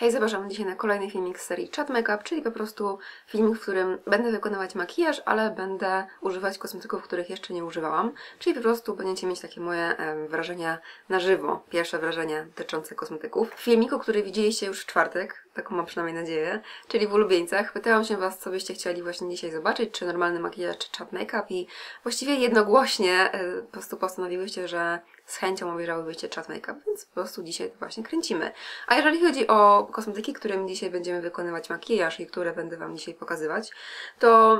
Hej, zapraszam dzisiaj na kolejny filmik z serii Chat Makeup, czyli po prostu filmik, w którym będę wykonywać makijaż, ale będę używać kosmetyków, których jeszcze nie używałam. Czyli po prostu będziecie mieć takie moje wrażenia na żywo, pierwsze wrażenia dotyczące kosmetyków. W filmiku, który widzieliście już w czwartek, taką mam przynajmniej nadzieję, czyli w ulubieńcach, pytałam się Was, co byście chcieli właśnie dzisiaj zobaczyć, czy normalny makijaż, czy chat make-up i właściwie jednogłośnie e, po prostu postanowiłyście, że z chęcią obejrzałybyście chat make-up, więc po prostu dzisiaj właśnie kręcimy. A jeżeli chodzi o kosmetyki, którym dzisiaj będziemy wykonywać makijaż i które będę Wam dzisiaj pokazywać, to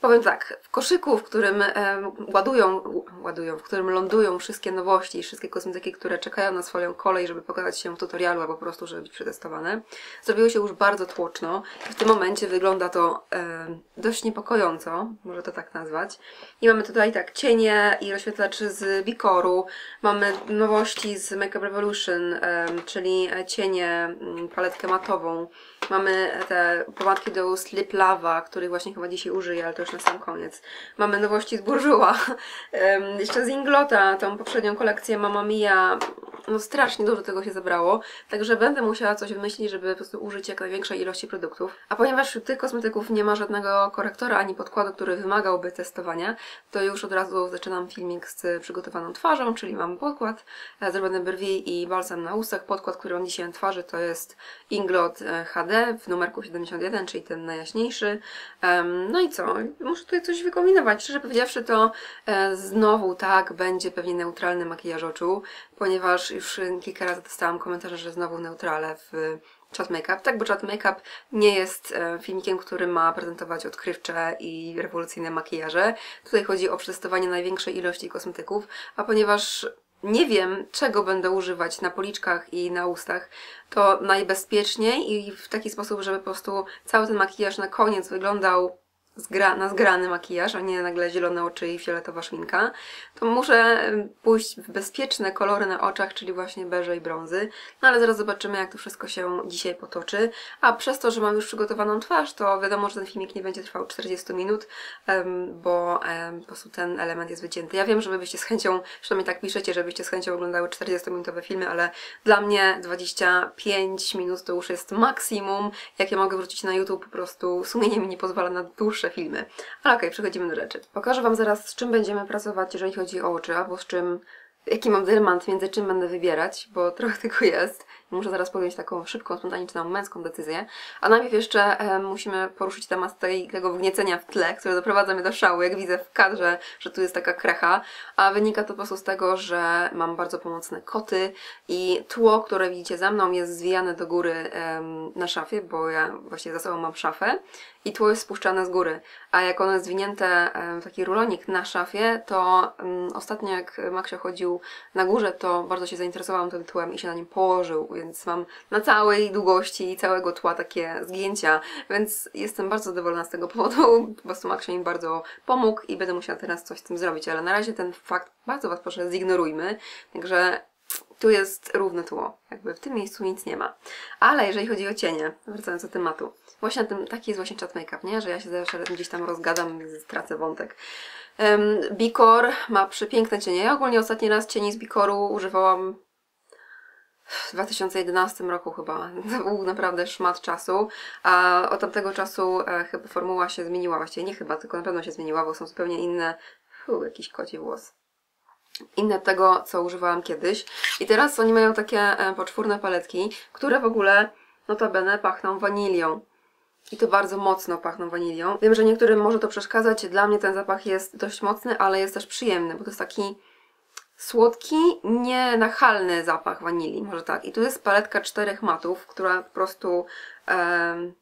Powiem tak, w koszyku, w którym em, ładują, ładują, w którym lądują wszystkie nowości wszystkie kosmetyki, które czekają na swoją kolej, żeby pokazać się w tutorialu albo po prostu, żeby być przetestowane, zrobiło się już bardzo tłoczno w tym momencie wygląda to em, dość niepokojąco, może to tak nazwać. I mamy tutaj tak cienie i rozświetlaczy z Bikoru, mamy nowości z Makeup Revolution, em, czyli cienie, mm, paletkę matową, mamy te pomadki do Slip Lava, których właśnie chyba dzisiaj użyję, ale to już na sam koniec. Mamy nowości z em, jeszcze z Inglota, tą poprzednią kolekcję Mamma Mia, no strasznie dużo tego się zebrało, także będę musiała coś wymyślić, żeby po prostu użyć jak największej ilości produktów. A ponieważ wśród tych kosmetyków nie ma żadnego korektora ani podkładu, który wymagałby testowania, to już od razu zaczynam filmik z przygotowaną twarzą, czyli mam podkład, e, zrobione brwi i balsam na ustach. Podkład, który mam dzisiaj na twarzy to jest Inglot e, HD w numerku 71, czyli ten najjaśniejszy. No i co? Muszę tutaj coś wykombinować. Szczerze powiedziawszy, to e, znowu tak będzie pewnie neutralny makijaż oczu, ponieważ już kilka razy dostałam komentarze, że znowu neutrale w Chat Makeup. Tak, bo Chat Makeup nie jest e, filmikiem, który ma prezentować odkrywcze i rewolucyjne makijaże. Tutaj chodzi o przetestowanie największej ilości kosmetyków, a ponieważ nie wiem, czego będę używać na policzkach i na ustach, to najbezpieczniej i w taki sposób, żeby po prostu cały ten makijaż na koniec wyglądał zgra, na zgrany makijaż, a nie nagle zielone oczy i fioletowa szminka, to muszę pójść w bezpieczne kolory na oczach, czyli właśnie beże i brązy. No ale zaraz zobaczymy, jak to wszystko się dzisiaj potoczy. A przez to, że mam już przygotowaną twarz, to wiadomo, że ten filmik nie będzie trwał 40 minut, bo po prostu ten element jest wycięty. Ja wiem, że wy byście z chęcią, przynajmniej tak piszecie, żebyście z chęcią oglądały 40-minutowe filmy, ale dla mnie 25 minut to już jest maksimum, jakie mogę wrócić na YouTube, po prostu sumienie mi nie pozwala na dłuższe filmy. Ale okej, przechodzimy do rzeczy. Pokażę Wam zaraz, z czym będziemy pracować, jeżeli chodzi o oczy, albo z czym, jaki mam dylemat między czym będę wybierać, bo trochę tego jest. Muszę zaraz podjąć taką szybką, spontaniczną, męską decyzję. A najpierw jeszcze e, musimy poruszyć temat tej, tego wgniecenia w tle, które doprowadza mnie do szału, jak widzę w kadrze, że tu jest taka krecha. A wynika to po prostu z tego, że mam bardzo pomocne koty i tło, które widzicie za mną jest zwijane do góry em, na szafie, bo ja właśnie za sobą mam szafę i tło jest spuszczane z góry. A jak ono jest zwinięte w taki rulonik na szafie, to ostatnio jak Maksio chodził na górze, to bardzo się zainteresowałam tym tłem i się na nim położył, więc mam na całej długości całego tła takie zgięcia, więc jestem bardzo zadowolona z tego powodu. Po prostu Maksio mi bardzo pomógł i będę musiała teraz coś z tym zrobić, ale na razie ten fakt bardzo Was proszę zignorujmy, także tu jest równe tło. Jakby w tym miejscu nic nie ma. Ale jeżeli chodzi o cienie, wracając do tematu, właśnie tym, taki jest właśnie chat make-up, nie? Że ja się zawsze gdzieś tam rozgadam i stracę wątek. Um, Bikor ma przepiękne cienie. Ja ogólnie ostatni raz cieni z Bikoru używałam w 2011 roku chyba. To był naprawdę szmat czasu, a od tamtego czasu e, chyba formuła się zmieniła. Właściwie nie chyba, tylko na pewno się zmieniła, bo są zupełnie inne. Fu, jakiś koci włos inne tego, co używałam kiedyś. I teraz oni mają takie e, poczwórne paletki, które w ogóle notabene pachną wanilią. I to bardzo mocno pachną wanilią. Wiem, że niektórym może to przeszkadzać. Dla mnie ten zapach jest dość mocny, ale jest też przyjemny, bo to jest taki słodki, nienachalny zapach wanilii, może tak. I tu jest paletka czterech matów, która po prostu em,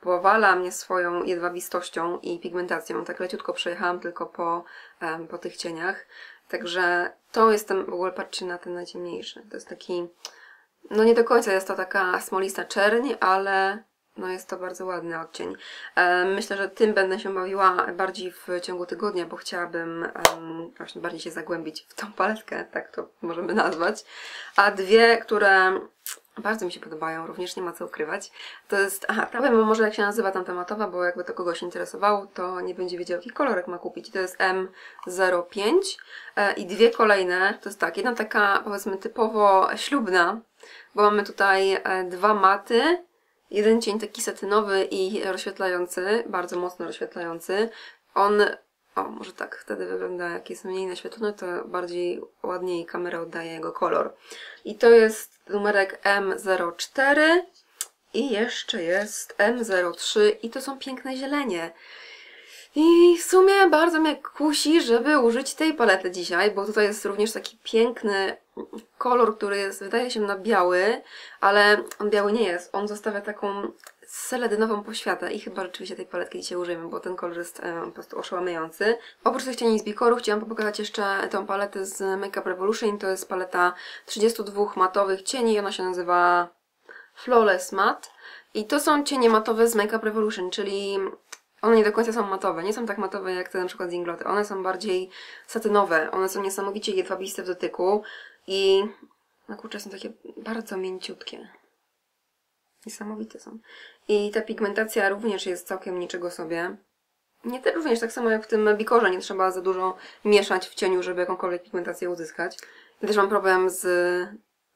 powala mnie swoją jedwabistością i pigmentacją. Tak leciutko przejechałam tylko po, po tych cieniach. Także to jestem, w ogóle patrzcie na ten najciemniejszy. To jest taki, no nie do końca jest to taka smolista czerń, ale no jest to bardzo ładny odcień. E, Myślę, że tym będę się bawiła bardziej w ciągu tygodnia, bo chciałabym właśnie bardziej się zagłębić w tą paletkę, tak to możemy nazwać. A dwie, które Bardzo mi się podobają, również nie ma co ukrywać. To jest, aha, wam może jak się nazywa tam tematowa, bo jakby to kogoś interesowało, to nie będzie wiedział jaki kolorek ma kupić. To jest M05 e, i dwie kolejne, to jest tak, jedna taka powiedzmy typowo ślubna, bo mamy tutaj e, dwa maty, jeden cień taki satynowy i rozświetlający, bardzo mocno rozświetlający. On o, może tak wtedy wygląda, jak jest mniej naświetlony, to bardziej ładniej kamera oddaje jego kolor. I to jest numerek M04 i jeszcze jest M03 i to są piękne zielenie. I w sumie bardzo mnie kusi, żeby użyć tej palety dzisiaj, bo tutaj jest również taki piękny kolor, który jest, wydaje się na biały, ale on biały nie jest. On zostawia taką seledynową poświatę i chyba rzeczywiście tej paletki dzisiaj użyjemy, bo ten kolor jest e, po prostu oszałamiający. Oprócz tych cieni z Bikoru chciałam pokazać jeszcze tą paletę z Makeup Revolution. To jest paleta 32 matowych cieni. Ona się nazywa Flawless Matte. I to są cienie matowe z Makeup Revolution, czyli one nie do końca są matowe. Nie są tak matowe jak te na przykład z Ingloty. One są bardziej satynowe. One są niesamowicie jedwabiste w dotyku i na kurczę są takie bardzo mięciutkie. Niesamowite są. I ta pigmentacja również jest całkiem niczego sobie. Nie te, również tak samo jak w tym bikorze, nie trzeba za dużo mieszać w cieniu, żeby jakąkolwiek pigmentację uzyskać. Ja też mam problem z,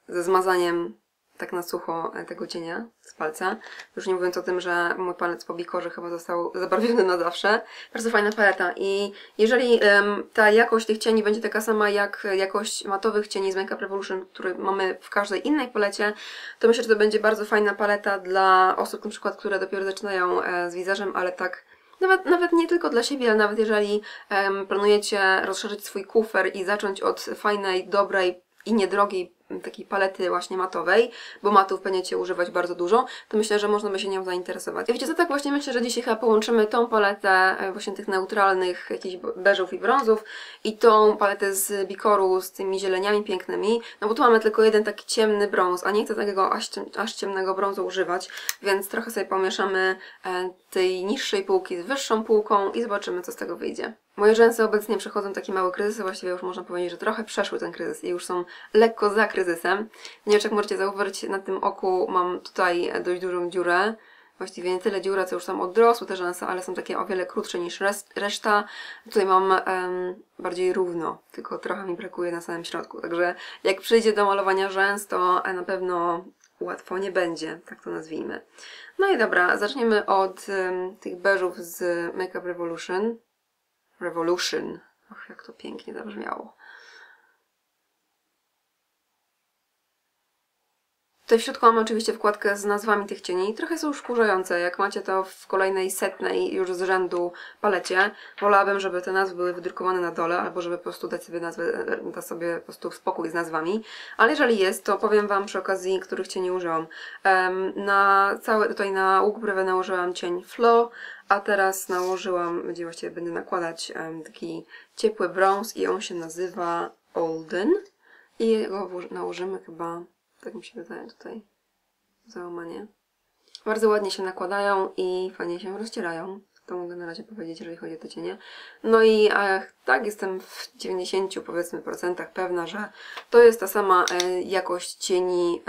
ze zmazaniem tak na sucho e, tego cienia z palca. Już nie mówiąc o tym, że mój palec po bikorze chyba został zabarwiony na zawsze. Bardzo fajna paleta i jeżeli um, ta jakość tych cieni będzie taka sama jak jakość matowych cieni z Makeup Revolution, które mamy w każdej innej palecie, to myślę, że to będzie bardzo fajna paleta dla osób na przykład, które dopiero zaczynają e, z wizażem, ale tak nawet, nawet nie tylko dla siebie, ale nawet jeżeli um, planujecie rozszerzyć swój kufer i zacząć od fajnej, dobrej i niedrogiej takiej palety właśnie matowej, bo matów będziecie używać bardzo dużo, to myślę, że można by się nią zainteresować. Ja wiecie co, tak właśnie myślę, że dzisiaj chyba połączymy tą paletę e, właśnie tych neutralnych jakichś beżów i brązów i tą paletę z Bikoru z tymi zieleniami pięknymi, no bo tu mamy tylko jeden taki ciemny brąz, a nie chcę takiego aż, aż ciemnego brązu używać, więc trochę sobie pomieszamy e, tej niższej półki z wyższą półką i zobaczymy, co z tego wyjdzie. Moje rzęsy obecnie przechodzą taki mały kryzys, właściwie już można powiedzieć, że trochę przeszły ten kryzys i już są lekko za kryzysem. Nie wiem, jak możecie zauważyć, na tym oku mam tutaj dość dużą dziurę. Właściwie nie tyle dziura, co już są odrosłe te rzęsy, ale są takie o wiele krótsze niż reszta. Tutaj mam bardziej równo, tylko trochę mi brakuje na samym środku. Także jak przyjdzie do malowania rzęs, to na pewno łatwo nie będzie, tak to nazwijmy. No i dobra, zaczniemy od um, tych beżów z Makeup Revolution. Revolution. Och, jak to pięknie zabrzmiało. Tutaj w środku mamy oczywiście wkładkę z nazwami tych cieni. Trochę są wkurzające, jak macie to w kolejnej setnej już z rzędu palecie. Wolałabym, żeby te nazwy były wydrukowane na dole, albo żeby po prostu dać sobie nazwę, da sobie po prostu spokój z nazwami. Ale jeżeli jest, to powiem Wam przy okazji, których cieni użyłam. Na całe, tutaj na łuk brewę nałożyłam cień Flow, a teraz nałożyłam, gdzie właściwie będę nakładać taki ciepły brąz i on się nazywa Olden. I jego nałożymy chyba tak mi się wydaje tutaj. Załamanie. Bardzo ładnie się nakładają i fajnie się rozcierają. To mogę na razie powiedzieć, jeżeli chodzi o te cienie. No i ach, tak, jestem w 90 powiedzmy procentach pewna, że to jest ta sama e, jakość cieni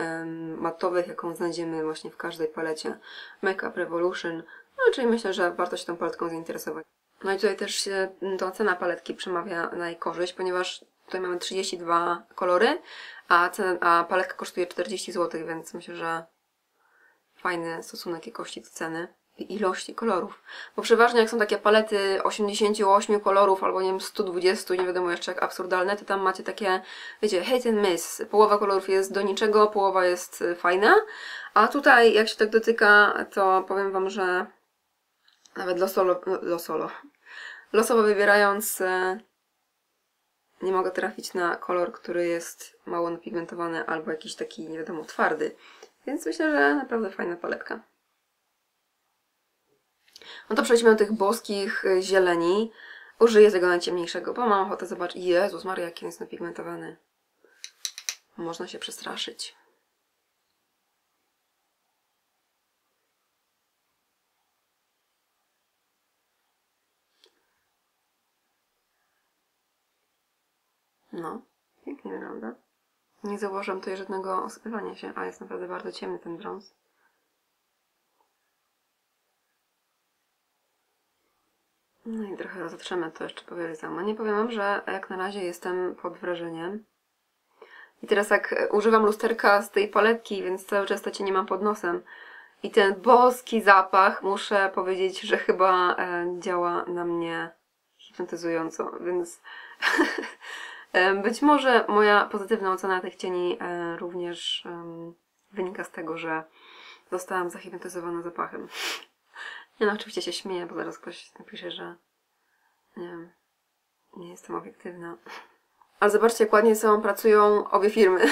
matowych, jaką znajdziemy właśnie w każdej palecie Makeup Revolution. No czyli myślę, że warto się tą paletką zainteresować. No i tutaj też się ta cena paletki przemawia na jej korzyść, ponieważ tutaj mamy 32 kolory, a, cena, a paletka kosztuje 40 zł, więc myślę, że fajny stosunek jakości do ceny i ilości kolorów. Bo przeważnie jak są takie palety 88 kolorów albo nie wiem 120 nie wiadomo jeszcze jak absurdalne, to tam macie takie, wiecie, hate and miss. Połowa kolorów jest do niczego, połowa jest fajna, a tutaj jak się tak dotyka, to powiem Wam, że nawet losolo, losolo, losowo wybierając e, nie mogę trafić na kolor, który jest mało napigmentowany albo jakiś taki, nie wiadomo, twardy. Więc myślę, że naprawdę fajna paletka. No to przejdźmy do tych boskich y, zieleni. Użyję tego najciemniejszego, bo mam ochotę zobaczyć. Jezus Maria, jaki jest napigmentowany. Można się przestraszyć. No, pięknie wygląda. Nie zauważyłam tutaj żadnego osypywania się, a jest naprawdę bardzo ciemny ten brąz. No i trochę rozotrzemy to jeszcze powoli samo. Nie powiem wam, że jak na razie jestem pod wrażeniem. I teraz jak używam lusterka z tej paletki, więc cały czas to nie mam pod nosem. I ten boski zapach, muszę powiedzieć, że chyba e, działa na mnie hipnotyzująco, więc e, być może moja pozytywna ocena tych cieni e, również wynika z tego, że zostałam zahipnotyzowana zapachem. Nie no, oczywiście się śmieję, bo zaraz ktoś napisze, że nie wiem, nie jestem obiektywna. Ale zobaczcie, jak ładnie sobą pracują obie firmy.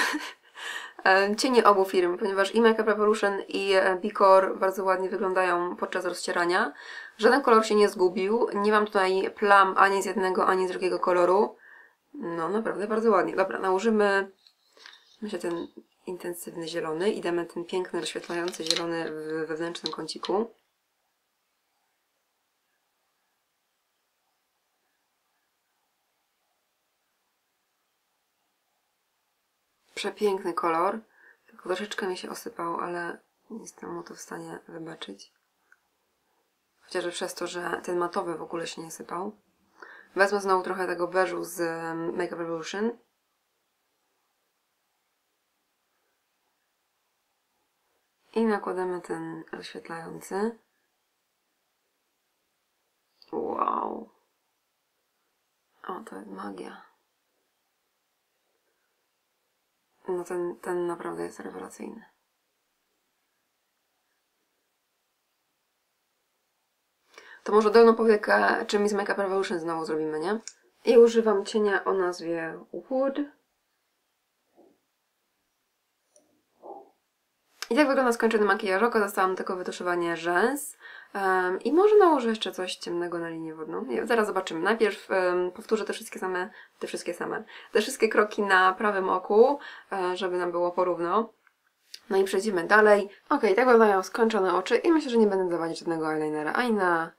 E, Cienie obu firm, ponieważ i Makeup Revolution i e, Bicor bardzo ładnie wyglądają podczas rozcierania. Żaden kolor się nie zgubił. Nie mam tutaj plam ani z jednego, ani z drugiego koloru. No, naprawdę bardzo ładnie. Dobra, nałożymy myślę ten intensywny zielony i damy ten piękny, rozświetlający zielony w wewnętrznym kąciku. Przepiękny kolor. Tylko troszeczkę mi się osypał, ale nie jestem mu to w stanie wybaczyć. Chociażby przez to, że ten matowy w ogóle się nie sypał. Wezmę znowu trochę tego beżu z Makeup Revolution. I nakładamy ten rozświetlający. Wow. O, to jest magia. No ten, ten naprawdę jest rewelacyjny. To może dolną powiekę czymś z Makeup Revolution znowu zrobimy, nie? I używam cienia o nazwie Wood. I tak wygląda skończony makijaż oka. Zostałam tylko wytuszowanie rzęs. Um, I może nałożę jeszcze coś ciemnego na linię wodną. Nie, zaraz zobaczymy. Najpierw um, powtórzę te wszystkie same, te wszystkie same, te wszystkie kroki na prawym oku, um, żeby nam było porówno. No i przejdziemy dalej. Ok, tak wyglądają skończone oczy i myślę, że nie będę dawać żadnego eyelinera ani na, e,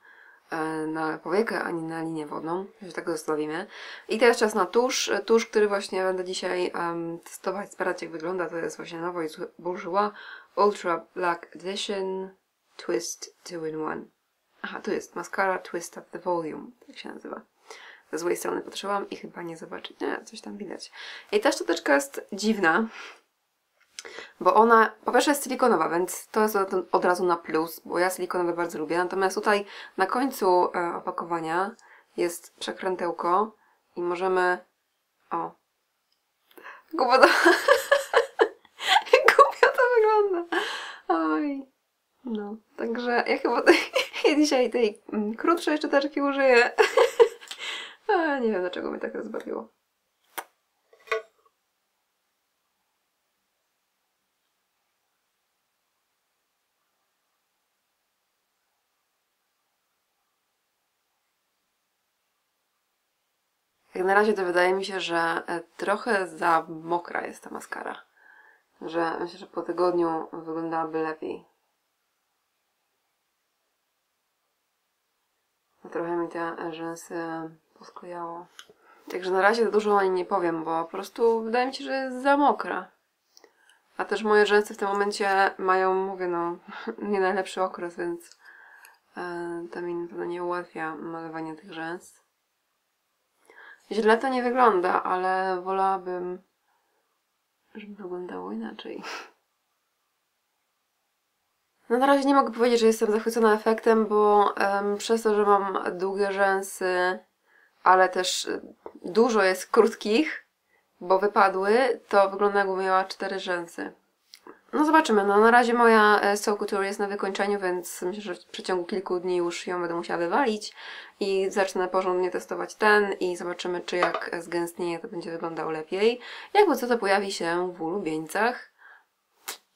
na powiekę, ani na linię wodną. Że tak zostawimy. I teraz czas na tusz. Tusz, który właśnie będę dzisiaj um, testować, sprawdzać jak wygląda. To jest właśnie nowo i Bourjois Ultra Black Edition Twist 2 in 1. Aha, tu jest Mascara Twist Up the Volume, tak się nazywa. Ze złej strony patrzyłam i chyba nie zobaczyć. Nie, coś tam widać. I ta szczoteczka jest dziwna, bo ona po pierwsze jest silikonowa, więc to jest od, razu na plus, bo ja silikonowe bardzo lubię. Natomiast tutaj na końcu e, opakowania jest przekrętełko i możemy... O. Głupio to... Głupio to wygląda. Oj. No, także ja chyba tej, dzisiaj tej mm, krótszej szczoteczki użyję. A, nie wiem dlaczego mnie tak rozbawiło. Na razie to wydaje mi się, że e, trochę za mokra jest ta maskara. Że myślę, że po tygodniu wyglądałaby lepiej. Trochę mi te rzęsy posklejało. Także na razie dużo o niej nie powiem, bo po prostu wydaje mi się, że jest za mokra. A też moje rzęsy w tym momencie mają, mówię no, nie najlepszy okres, więc e, to mi na pewno nie ułatwia malowania tych rzęs. Źle to nie wygląda, ale wolałabym, żeby wyglądało inaczej. No na razie nie mogę powiedzieć, że jestem zachwycona efektem, bo um, przez to, że mam długie rzęsy, ale też y, dużo jest krótkich, bo wypadły, to wygląda jakby miała cztery rzęsy. No zobaczymy, no na razie moja e, Soul Couture jest na wykończeniu, więc myślę, że w przeciągu kilku dni już ją będę musiała wywalić i zacznę porządnie testować ten i zobaczymy, czy jak zgęstnieje, to będzie wyglądało lepiej. Jakby co to pojawi się w ulubieńcach.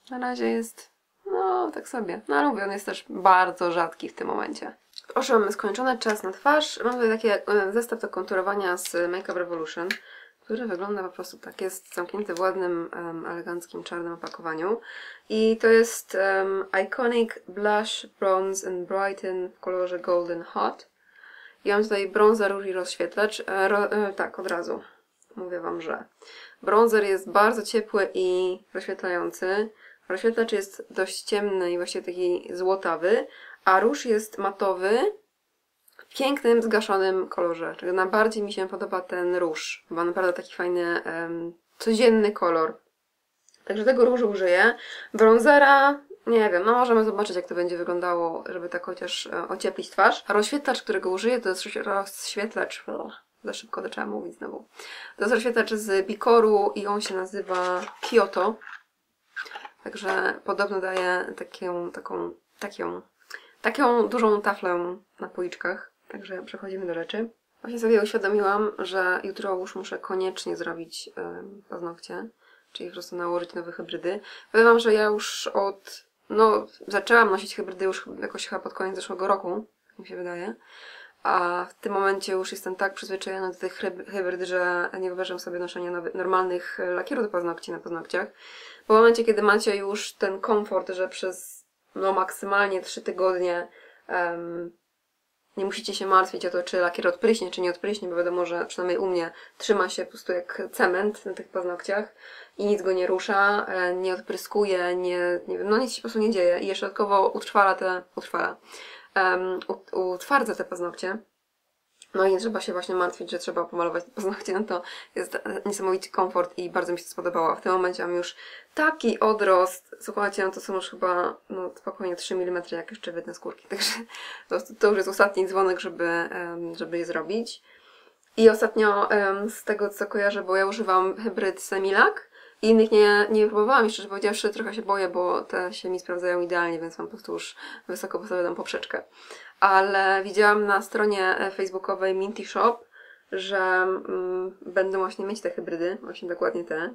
Na razie jest no, tak sobie. No ale mówię, on jest też bardzo rzadki w tym momencie. Oczy mamy skończone, czas na twarz. Mam tutaj taki e, zestaw do konturowania z Makeup Revolution, który wygląda po prostu tak, jest zamknięty w ładnym, um, eleganckim, czarnym opakowaniu. I to jest um, Iconic Blush Bronze and Brighten w kolorze Golden Hot. I mam tutaj róż i rozświetlacz. E, ro, e, tak, od razu. mówię Wam, że bronzer jest bardzo ciepły i rozświetlający. Rozświetlacz jest dość ciemny i właściwie taki złotawy, a róż jest matowy, pięknym, zgaszonym kolorze. Czyli najbardziej mi się podoba ten róż. Ma naprawdę taki fajny, em, codzienny kolor. Także tego różu użyję. Bronzera, nie wiem, no możemy zobaczyć jak to będzie wyglądało, żeby tak chociaż e, ocieplić twarz. A rozświetlacz, którego użyję, to jest rozświe- rozświetlacz, za szybko zaczęłam mówić znowu. To jest rozświetlacz z Bikoru i on się nazywa Kyoto. Także podobno daje taką, taką, taką, taką dużą taflę na policzkach. Także przechodzimy do rzeczy. Właśnie sobie uświadomiłam, że jutro już muszę koniecznie zrobić em, paznokcie, czyli po prostu nałożyć nowe hybrydy. Powiem Wam, że ja już od, no zaczęłam nosić hybrydy już jakoś chyba pod koniec zeszłego roku, mi się wydaje. A w tym momencie już jestem tak przyzwyczajona do tych hyb- hybryd, że nie wyobrażam sobie noszenia normalnych e, lakierów do paznokci na paznokciach. Bo w momencie, kiedy macie już ten komfort, że przez no maksymalnie 3 tygodnie em, nie musicie się martwić o to, czy lakier odpryśnie, czy nie odpryśnie, bo wiadomo, że przynajmniej u mnie trzyma się po prostu jak cement na tych paznokciach i nic go nie rusza, e, nie odpryskuje, nie, nie wiem, no nic się po prostu nie dzieje i jeszcze dodatkowo utrwala te, utrwala, um, utwardza te paznokcie. No i nie trzeba się właśnie martwić, że trzeba pomalować paznokcie, no to jest niesamowity komfort i bardzo mi się to spodobało. W tym momencie mam już taki odrost, słuchajcie, no to są już chyba no, spokojnie 3 mm, jak jeszcze wytnę skórki, także to, to już jest ostatni dzwonek, żeby, żeby je zrobić. I ostatnio z tego co kojarzę, bo ja używam hybryd Semilak innych nie, nie próbowałam jeszcze, że powiedziawszy, trochę się boję, bo te się mi sprawdzają idealnie, więc mam po prostu już wysoko postawioną poprzeczkę. Ale widziałam na stronie e, facebookowej Minty Shop, że mm, będą właśnie mieć te hybrydy, właśnie dokładnie te.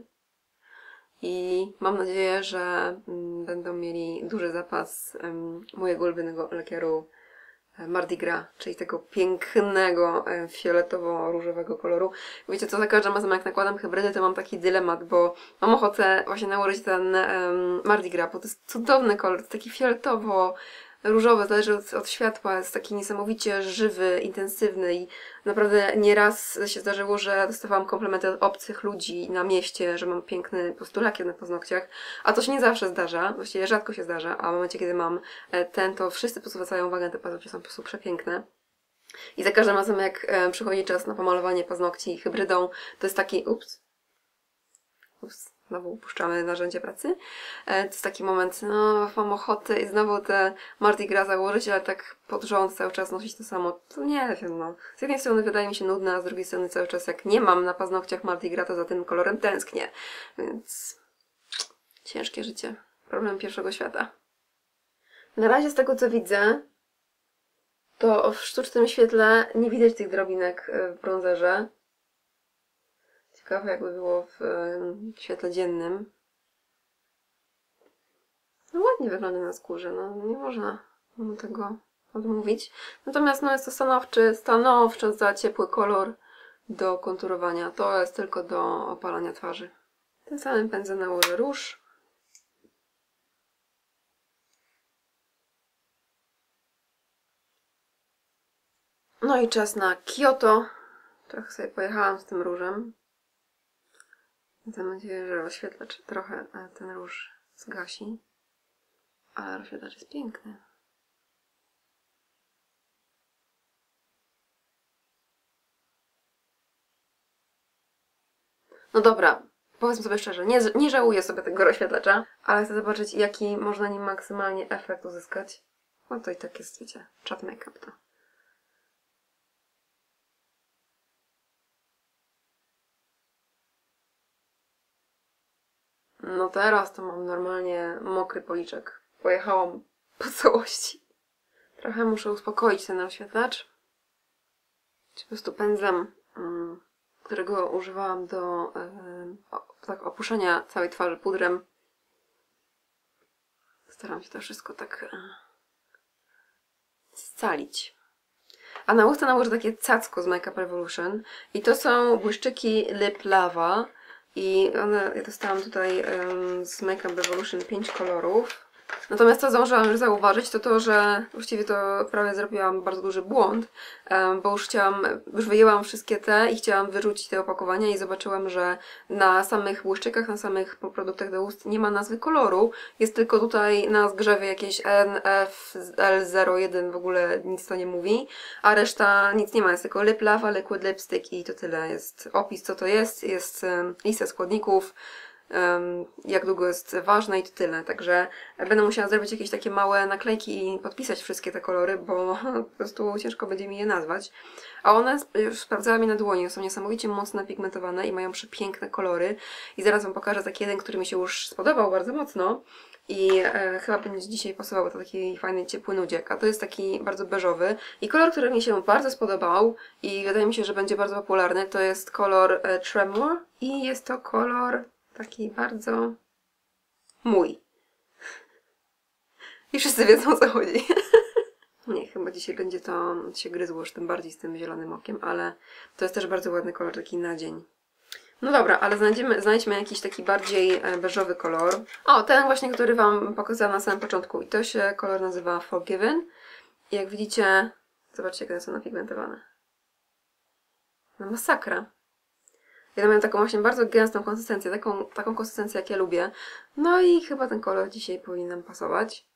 I mam nadzieję, że mm, będą mieli duży zapas em, mojego ulubionego lakieru Mardi Gras, czyli tego pięknego e, fioletowo-różowego koloru. Wiecie co, za każdym razem jak nakładam hybrydy, to mam taki dylemat, bo mam ochotę właśnie nałożyć ten em, Mardi Gras, bo to jest cudowny kolor, taki fioletowo różowy, zależy od, od światła, jest taki niesamowicie żywy, intensywny i naprawdę nieraz się zdarzyło, że dostawałam komplementy od obcych ludzi na mieście, że mam piękny po na paznokciach, a to się nie zawsze zdarza, właściwie rzadko się zdarza, a w momencie, kiedy mam e, ten, to wszyscy po prostu zwracają uwagę, te paznokcie są po prostu przepiękne. I za każdym razem, jak e, przychodzi czas na pomalowanie paznokci hybrydą, to jest taki, ups, ups, znowu upuszczamy narzędzie pracy. E, To jest taki moment, no mam ochotę i znowu te Mardi Gras założyć, ale tak pod rząd cały czas nosić to samo. To nie wiem, no. Z jednej strony wydaje mi się nudne, a z drugiej strony cały czas jak nie mam na paznokciach Mardi Gras, to za tym kolorem tęsknię. Więc ciężkie życie. Problem pierwszego świata. Na razie z tego co widzę, to w sztucznym świetle nie widać tych drobinek e, w bronzerze. Ciekawe jakby było w świetle dziennym. No ładnie wygląda na skórze, no nie można mu tego odmówić. Natomiast no jest to stanowczy, stanowczo za ciepły kolor do konturowania. To jest tylko do opalania twarzy. Tym samym pędzem nałożę róż. No i czas na Kyoto. Trochę sobie pojechałam z tym różem. Mam nadzieję, że rozświetlacz trochę e, ten róż zgasi. Ale rozświetlacz jest piękny. No dobra, powiedzmy sobie szczerze, nie, nie żałuję sobie tego rozświetlacza, ale chcę zobaczyć, jaki można nim maksymalnie efekt uzyskać. No to i tak jest, wiecie, chat make-up to. No teraz to mam normalnie mokry policzek. Pojechałam po całości. Trochę muszę uspokoić ten oświetlacz. Po prostu pędzlem, mm, którego używałam do e, tak opuszczenia całej twarzy pudrem. Staram się to wszystko tak e, scalić. A na usta nałożę takie cacko z Makeup Revolution. I to są błyszczyki Lip Lava. I one, ja dostałam tutaj em, z Makeup Revolution 5 kolorów. Natomiast co zdążyłam już zauważyć, to to, że właściwie to prawie zrobiłam bardzo duży błąd, bo już chciałam, już wyjęłam wszystkie te i chciałam wyrzucić te opakowania i zobaczyłam, że na samych błyszczykach, na samych produktach do ust nie ma nazwy koloru. Jest tylko tutaj na zgrzewie jakieś NFL01, w ogóle nic to nie mówi, a reszta nic nie ma. Jest tylko lip lava, liquid lipstick i to tyle. Jest opis, co to jest, jest lista składników, jak długo jest ważne i to tyle. Także będę musiała zrobić jakieś takie małe naklejki i podpisać wszystkie te kolory, bo po prostu ciężko będzie mi je nazwać. A one, już sprawdzałam je na dłoni, są niesamowicie mocno pigmentowane i mają przepiękne kolory. I zaraz Wam pokażę taki jeden, który mi się już spodobał bardzo mocno. I e, chyba będzie dzisiaj pasował, bo to taki fajny, ciepły nudziek. A to jest taki bardzo beżowy. I kolor, który mi się bardzo spodobał i wydaje mi się, że będzie bardzo popularny, to jest kolor e, Tremor. I jest to kolor taki bardzo mój. I wszyscy wiedzą o co chodzi. Nie, chyba dzisiaj będzie to się gryzło już tym bardziej z tym zielonym okiem, ale to jest też bardzo ładny kolor, taki na dzień. No dobra, ale znajdziemy, znajdźmy jakiś taki bardziej e, beżowy kolor. O, ten właśnie, który Wam pokazałam na samym początku. I to się kolor nazywa Forgiven. I jak widzicie, zobaczcie, jak one są napigmentowane. No masakra. Ja mają taką właśnie bardzo gęstą konsystencję, taką, taką konsystencję, jak ja lubię. No i chyba ten kolor dzisiaj powinien pasować.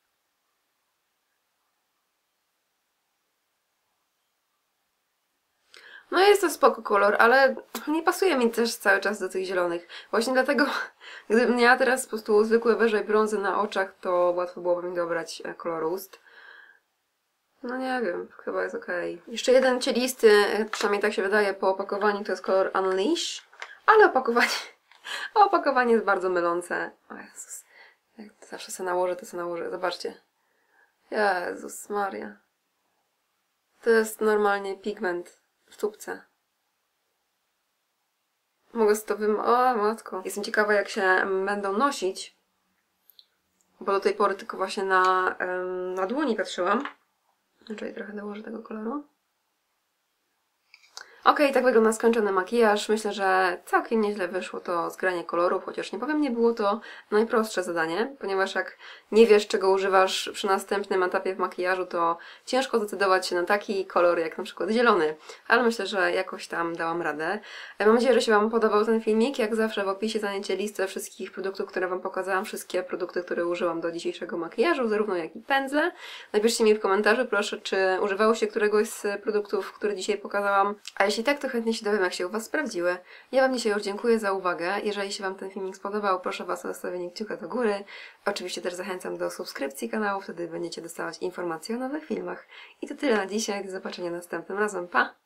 No jest to spoko kolor, ale nie pasuje mi też cały czas do tych zielonych. Właśnie dlatego, gdybym miała teraz po prostu zwykłe beże i brązy na oczach, to łatwo byłoby mi dobrać e, kolor ust. No nie wiem, chyba jest ok. Jeszcze jeden cielisty, e, przynajmniej tak się wydaje po opakowaniu, to jest kolor Unleash, ale opakowanie, opakowanie jest bardzo mylące. O Jezus, jak zawsze se nałożę, to se nałożę, zobaczcie. Jezus Maria. To jest normalnie pigment w tubce. Mogę z to wym... O, matko. Jestem ciekawa, jak się będą nosić. Bo do tej pory tylko właśnie na, na dłoni patrzyłam. Czyli trochę dołożę tego koloru. Ok, tak wygląda skończony makijaż. Myślę, że całkiem nieźle wyszło to zgranie kolorów, chociaż nie powiem, nie było to najprostsze zadanie, ponieważ jak nie wiesz, czego używasz przy następnym etapie w makijażu, to ciężko zdecydować się na taki kolor, jak na przykład zielony. Ale myślę, że jakoś tam dałam radę. E, Mam nadzieję, że się Wam podobał ten filmik. Jak zawsze w opisie znajdziecie listę wszystkich produktów, które Wam pokazałam, wszystkie produkty, które użyłam do dzisiejszego makijażu, zarówno jak i pędzle. Napiszcie mi w komentarzu, proszę, czy używało się któregoś z produktów, które dzisiaj pokazałam. A jeśli tak, to chętnie się dowiem, jak się u Was sprawdziły. Ja Wam dzisiaj już dziękuję za uwagę. Jeżeli się Wam ten filmik spodobał, proszę Was o zostawienie kciuka do góry. Oczywiście też zachęcam do subskrypcji kanału, wtedy będziecie dostawać informacje o nowych filmach. I to tyle na dzisiaj. Do zobaczenia następnym razem. Pa!